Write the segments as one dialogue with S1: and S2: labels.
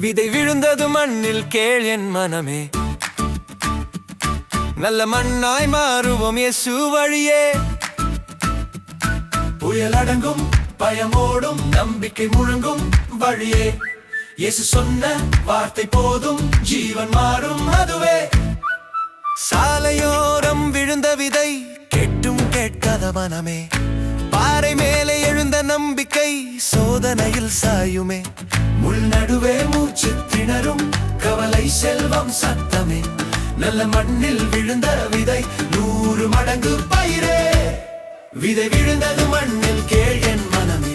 S1: விதை விழுந்தது மண்ணில் கேள் என் மனமே. நல்ல மண்ணாய் மாறுவோம் இயேசு வழியே.
S2: புயல் அடங்கும் பயமோடும் நம்பிக்கை முழங்கும் வழியே. இயேசு சொன்ன வார்த்தை போதும் ஜீவன் மாறும் அதுவே.
S1: சாலையோரம் விழுந்த விதை கேட்டும் கேட்காத மனமே. பாறை மேலே எழுந்த நம்பிக்கை சோதனையில் சாயுமே.
S2: முள் நடுவே மூச்சு திணறும் கவலை செல்வம் சத்தமே. நல்ல மண்ணில் விழுந்த விதை நூறு மடங்கு பயிரே. விதை விழுந்தது மண்ணில் கேள் என் மனமே.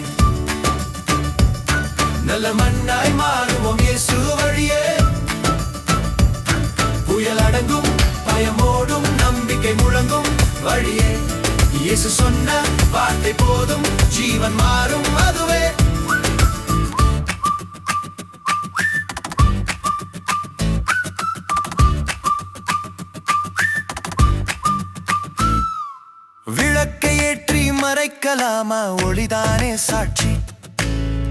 S2: நல்ல மண்ணாய் மாறுவோம் இயேசு வழியே. புயல் அடங்கும் பயமோடும் நம்பிக்கை முழங்கும் வழியே. இயேசு சொன்ன வார்த்தை போதும் ஜீவன் மாறும் அதுவே.
S1: விளக்கை ஏற்றி மறைக்கலாமா? ஒளிதானே சாட்சி.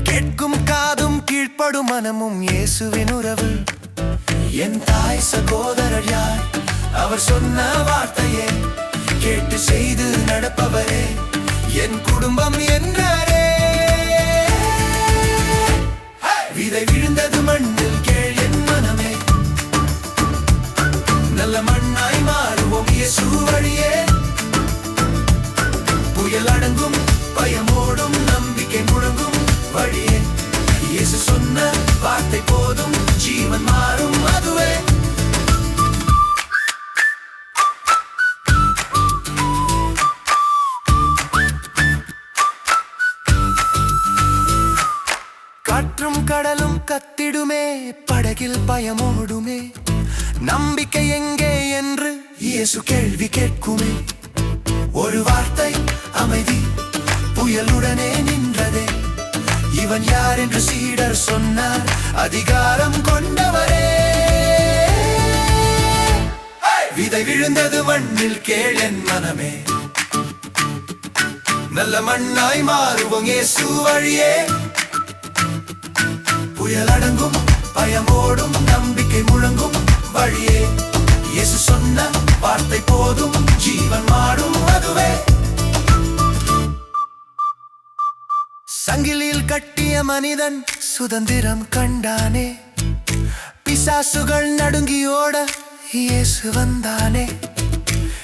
S1: கேட்கும் காதும் கீழ்ப்படும் மனமும் இயேசுவின் உறவு.
S2: என் தாய் சகோதரர் யார்? அவர் சொன்ன வார்த்தையே கேட்டு செய்து நடப்பவரே. என் குடும்பம் என் இயேசு சொன்ன வார்த்தை போதும் ஜீவன் மாறும் அதுவே.
S1: காற்றும் கடலும் கத்திடுமே படகில் பயமோடுமே. நம்பிக்கை எங்கே என்று
S2: இயேசு கேள்வி கேட்குமே. ஒரு வார்த்தை அமைதி புயலுடனே இவன் யார் என்று சீடர் சொன்னார். அதிகாரம் கொண்டவரே. விதை விழுந்தது மண்ணில் கேளன் மனமே. நல்ல மண்ணாய் மாறுவோம் இயேசு வழியே. புயல் அடங்கும் பயமோடும் நம்பிக்கை முழங்கும் வழியே. இயேசு சொன்ன வார்த்தை போதும் ஜீவன் மாடும் அதுவே.
S1: கட்டிய மனிதன் சுதந்திரம் கண்டானே. பிசாசுகள் நடுங்கியோட இயேசு வந்தானே.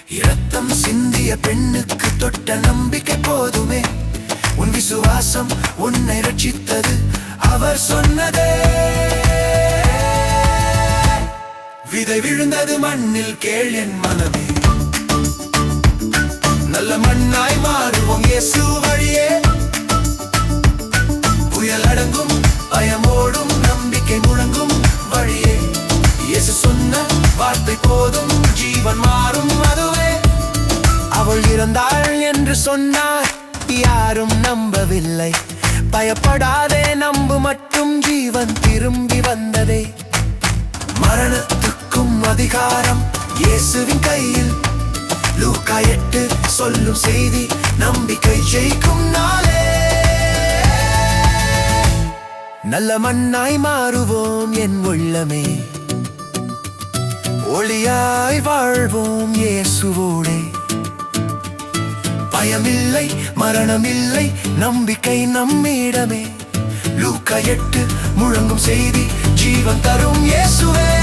S2: இரத்தம் சிந்திய பெண்ணுக்கு தொட்ட நம்பிக்கை போதுமே. உன் விசுவாசம் உன்னை ரட்சித்தது அவர் சொன்னதே. விதை விழுந்தது மண்ணில் கேள் என் மனமே. நல்ல மண்ணாய் மாறு வார்த்தை போதும் ஜீவன் மாறும் அதுவே.
S1: அவள் இறந்தாள் என்று சொன்னார் யாரும் நம்பவில்லை. பயப்படாதே நம்பு மட்டும் ஜீவன் திரும்பி வந்ததே.
S2: மரணத்துக்கும் அதிகாரம் இயேசுவின் கையில். லூக்கா எட்டு சொல்லும் செய்தி நம்பிக்கை ஜெயிக்கும் நாளே.
S1: நல்ல மண்ணாய் மாறுவோம் என் உள்ளமே. ஒளியாய் வாழ்வோம் இயேசுவோடே.
S2: பயமில்லை மரணமில்லை நம்பிக்கை நம்மிடமே. லூக்க எட்டு முழங்கும் செய்தி ஜீவன் தரும் இயேசுவே.